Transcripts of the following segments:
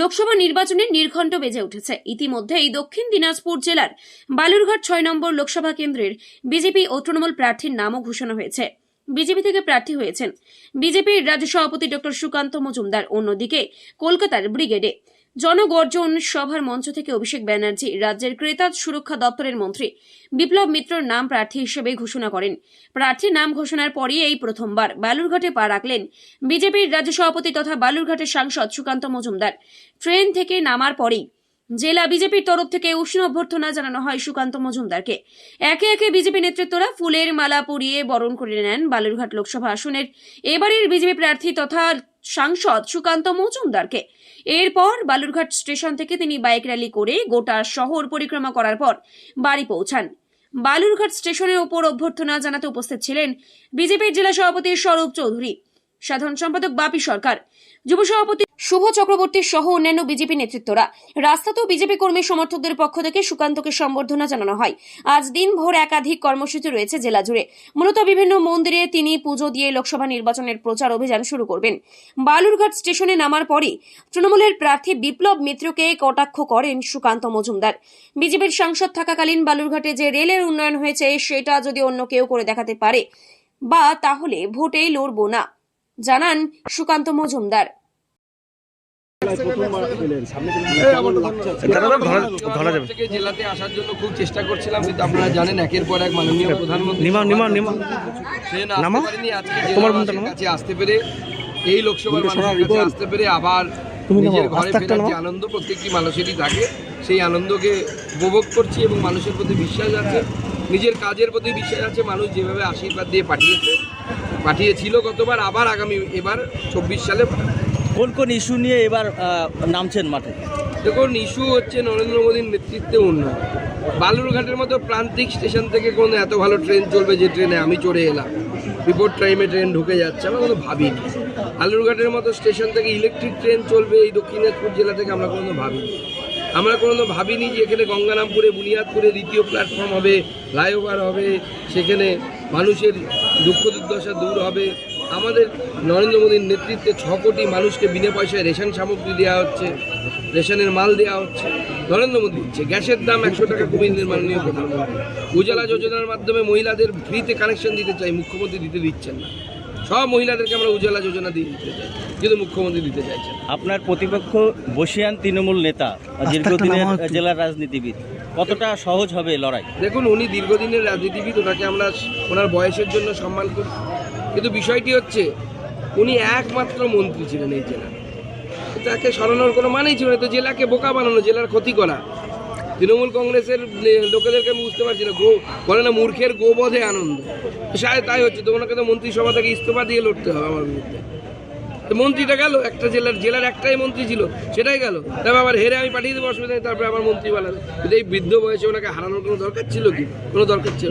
লোকসভা নির্বাচনে নির্ঘণ্ট বেজে উঠেছে। ইতিমধ্যে এই দক্ষিণ দিনাজপুর জেলার বালুরঘাট ছয় নম্বর লোকসভা কেন্দ্রের বিজেপি ও তৃণমূল প্রার্থীর নামও ঘোষণা হয়েছে। বিজেপি থেকে প্রার্থী হয়েছেন বিজেপির রাজ্য সভাপতি ডক্টর সুকান্ত মজুমদার, অন্যদিকে কলকাতার ব্রিগেডে। জনগর্জন সভার মঞ্চ থেকে অভিষেক ব্যানার্জি, রাজ্যের ক্রেতা সুরক্ষা দপ্তরের মন্ত্রী বিপ্লব মিত্রর নাম প্রার্থী হিসেবে ঘোষণা করেন। প্রার্থীর নাম ঘোষণার পরই এই প্রথমবার বালুরঘাটে পা রাখলেন বিজেপির রাজ্য সভাপতি তথা বালুরঘাটের সাংসদ সুকান্ত মজুমদার। ট্রেন থেকে নামার পরেই জেলা বিজেপির তরফ থেকে উষ্ণ অভ্যর্থনা জানানো হয় সুকান্ত মজুমদারকে। একে একে বিজেপি নেতৃত্বরা ফুলের মালা পরিয়ে বরণ করে নেন বালুরঘাট লোকসভা আসনের। এবারের বিজেপি প্রার্থী তথা সাংসদ সুকান্ত মজুমদারকে। এরপর বালুরঘাট স্টেশন থেকে তিনি বাইক র্যালি করে গোটা শহর পরিক্রমা করার পর বাড়ি পৌঁছান। বালুরঘাট স্টেশনের ওপর অভ্যর্থনা জানাতে উপস্থিত ছিলেন বিজেপির জেলা সভাপতি স্বরূপ চৌধুরী। সাধারণ সম্পাদক বাপি সরকার। যুব সভাপতি শুভ চক্রবর্তী সহ অন্যান্য বিজেপি নেতৃত্বরা। রাস্তাতেও বিজেপি কর্মী সমর্থকদের পক্ষ থেকে সুকান্তকে সম্বর্ধনা জানানো হয়। আজ দিনভর একাধিক কর্মসূচি রয়েছে জেলা জুড়ে। মূলত বিভিন্ন মন্দিরে তিনি পুজো দিয়ে লোকসভা নির্বাচনের প্রচার অভিযান শুরু করবেন। বালুরঘাট স্টেশনে নামার পরই তৃণমূলের প্রার্থী বিপ্লব মিত্রকে কটাক্ষ করেন সুকান্ত মজুমদার। বিজেপির সাংসদ থাকাকালীন বালুরঘাটে যে রেলের উন্নয়ন হয়েছে, সেটা যদি অন্য কেউ করে দেখাতে পারে, বা তাহলে ভোটেই লড়বো না। জানান সুকান্ত মজুমদার। জেলাতে আসার জন্য খুব চেষ্টা করছিলাম কিন্তু আপনারা জানেন একের পর এক মাননীয় প্রধানমন্ত্রী নিমা নিমা নিমা ট্রেন নামা? আসতে আজকে পেরে এই লোকসভার মানুষের কাছে আসতে পেরে আবার নিজের ঘরে ফেরার যে আনন্দ প্রত্যেকটি মানুষেরই থাকে। সেই আনন্দকে উপভোগ করছি এবং মানুষের প্রতি বিশ্বাস আছে। নিজের কাজের প্রতি বিশ্বাস আছে মানুষ যেভাবে আশীর্বাদ দিয়ে পাঠিয়েছে পাঠিয়েছিল গতবার আবার আগামী এবার চব্বিশ সালে। কোন কোন ইস্যু নিয়ে এবার নামছেন মাঠে? দেখুন ইস্যু হচ্ছে নরেন্দ্র মোদীর নেতৃত্বে উন্নয়ন। বালুরঘাটের মতো প্রান্তিক স্টেশন থেকে কোনো এত ভালো ট্রেন চলবে যে ট্রেনে আমি চড়ে এলাম। বিপদ টাইমে ট্রেন ঢুকে যাচ্ছে আমরা কোনো ভাবিনি। বালুরঘাটের মতো স্টেশন থেকে ইলেকট্রিক ট্রেন চলবে এই দক্ষিণ দিনাজপুর জেলা থেকে আমরা কোনো ভাবিনি। আমরা কোনো ভাবিনি যে এখানে গঙ্গারামপুরে, বুনিয়াদপুরে দ্বিতীয় প্ল্যাটফর্ম হবে ফ্লাইওভার হবে, সেখানে মানুষের দুঃখ দুর্দশা দূর হবে। আমাদের নরেন্দ্র মোদীর নেতৃত্বে ছ কোটি মানুষকে বিনা পয়সায় রেশন সামগ্রী দেওয়া হচ্ছে, রেশনের মাল দেওয়া হচ্ছে। নরেন্দ্র মোদী দিচ্ছে গ্যাসের দাম একশো টাকা কমিয়ে দিলেন মাননীয় প্রধানমন্ত্রী। উজালা যোজনার মাধ্যমে মহিলাদের ফ্রিতে কানেকশন দিতে চাই, মুখ্যমন্ত্রী দিতে দিচ্ছেন না। সব মহিলাদেরকে আমরা উজ্জ্বলা যোজনা দিয়ে দিতে চাই কিন্তু মুখ্যমন্ত্রী দিতে চাইছেন আপনার প্রতিপক্ষ বসিয়ান তৃণমূল নেতা দীর্ঘদিনের জেলার রাজনীতিবিদ কতটা সহজ হবে লড়াই? দেখুন উনি দীর্ঘদিনের রাজনীতিবিদ ওনাকে আমরা ওনার বয়সের জন্য সম্মান করি। কিন্তু বিষয়টি হচ্ছে উনি একমাত্র মন্ত্রী ছিলেন এই জেলার তাকে সরানোর কোনো মানেই ছিল না। তো জেলাকে বোকা বানানো জেলার ক্ষতি করা তৃণমূল কংগ্রেসের লোকেদেরকে আমি বুঝতে পারছি না। গো বলে না মূর্খের গোবধে আনন্দ। শায়দ তাই হচ্ছে তো ওনাকে তো মন্ত্রিসভা থেকে ইস্তফা দিয়ে লড়তে হবে আমার বিরুদ্ধে। মন্ত্রীটা গেল একটা জেলার জেলার একটাই মন্ত্রী ছিল সেটাই গেল। তারপর আবার হেরে আমি পাঠিয়ে দেবো অসুবিধা নেই তারপরে আবার মন্ত্রী বানাবে কিন্তু এই বৃদ্ধ বয়সে ওনাকে হারানোর কোনো দরকার ছিল কি? কোনো দরকার ছিল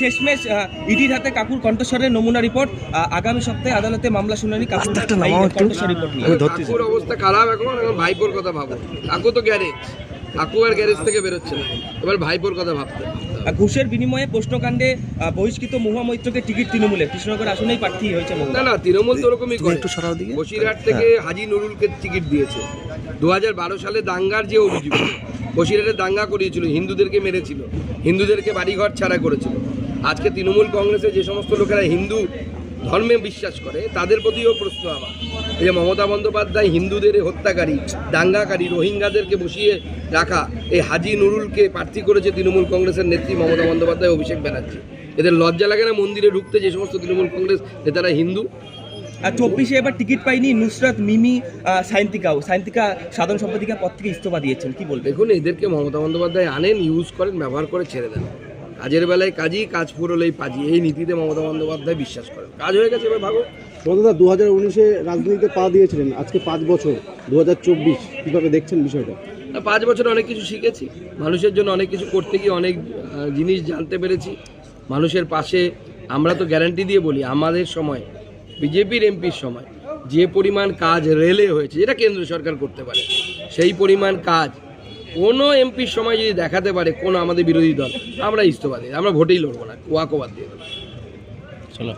শেষমেশ ইডির হাতে কাকুর কণ্ঠস্বরের নমুনা রিপোর্ট। আগামী সপ্তাহে আদালতে মামলা শুনানি কাকুর। কণ্ঠস্বর রিপোর্ট নিয়ে। কাকুর অবস্থা খারাপ এখন এখন ভাইপোর কথা ভাবো। কাকু তো গ্যারেজ। কাকু আর গ্যারেজ থেকে বেরোচ্ছে না। এবার ভাইপোর কথা ভাবতে ঘুষের বিনিময়ে প্রশ্নকাণ্ডে বহিষ্কৃত মহুয়া মৈত্রকে টিকিট তৃণমূলে কৃষ্ণনগর আসনেই প্রার্থী হয়েছে না না তৃণমূল তো ওরকমই করে। একটু সরাও দিকে। বসিরহাট থেকে হাজি নুরুলকে টিকিট দিয়েছে। দু হাজার বারো সালে দাঙ্গার যে অভিযোগ বসিরহাটে দাঙ্গা করিয়েছিল হিন্দুদেরকে মেরেছিল। হিন্দুদেরকে বাড়িঘর ছাড়া করেছিল। আজকে তৃণমূল কংগ্রেসে যে সমস্ত লোকেরা হিন্দু ধর্মে বিশ্বাস করে তাদের প্রতিও প্রশ্ন আমার। যে মমতা বন্দ্যোপাধ্যায় হিন্দুদের হত্যাকারী দাঙ্গাকারী রোহিঙ্গাদেরকে বসিয়ে রাখা এই হাজি নুরুলকে প্রার্থী করেছে তৃণমূল কংগ্রেসের নেত্রী মমতা বন্দ্যোপাধ্যায় অভিষেক ব্যানার্জি। এদের লজ্জা লাগে না মন্দিরে ঢুকতে যে সমস্ত তৃণমূল কংগ্রেস নেতারা হিন্দু? আর চব্বিশে এবার টিকিট পাইনি নুসরাত মিমি সায়ন্তিকাও সায়ন্তিকা সাধারণ সম্পাদিকা পদ থেকে ইস্তফা দিয়েছেন। কি বলবেন? দেখুন এদেরকে মমতা বন্দ্যোপাধ্যায় আনেন ইউজ করেন ব্যবহার করে ছেড়ে দেন। কাজের বেলায় কাজই কাজ ফুরলেই পাজি। এই নীতিতে মমতা বন্দ্যোপাধ্যায় বিশ্বাস করেন। কাজ হয়ে গেছে এবার ভাগো। মমতা দু হাজার উনিশে রাজনীতিতে পা দিয়েছিলেন আজকে পাঁচ বছর দু হাজার চব্বিশ কীভাবে দেখছেন বিষয়টা? না, পাঁচ বছর অনেক কিছু শিখেছি মানুষের জন্য অনেক কিছু করতে গিয়ে অনেক জিনিস জানতে পেরেছি মানুষের পাশে আমরা তো গ্যারান্টি দিয়ে বলি আমাদের সময় বিজেপির এমপির সময় যে পরিমাণ কাজ রেলে হয়েছে যেটা কেন্দ্র সরকার করতে পারে সেই পরিমাণ কাজ কোনো এমপির সময় যদি দেখাতে পারে কোনো আমাদের বিরোধী দল আমরা ইস্তফা দিই আমরা ভোটেই লড়বো না ওয়াকোবাদ দিয়ে দেবো। চলো।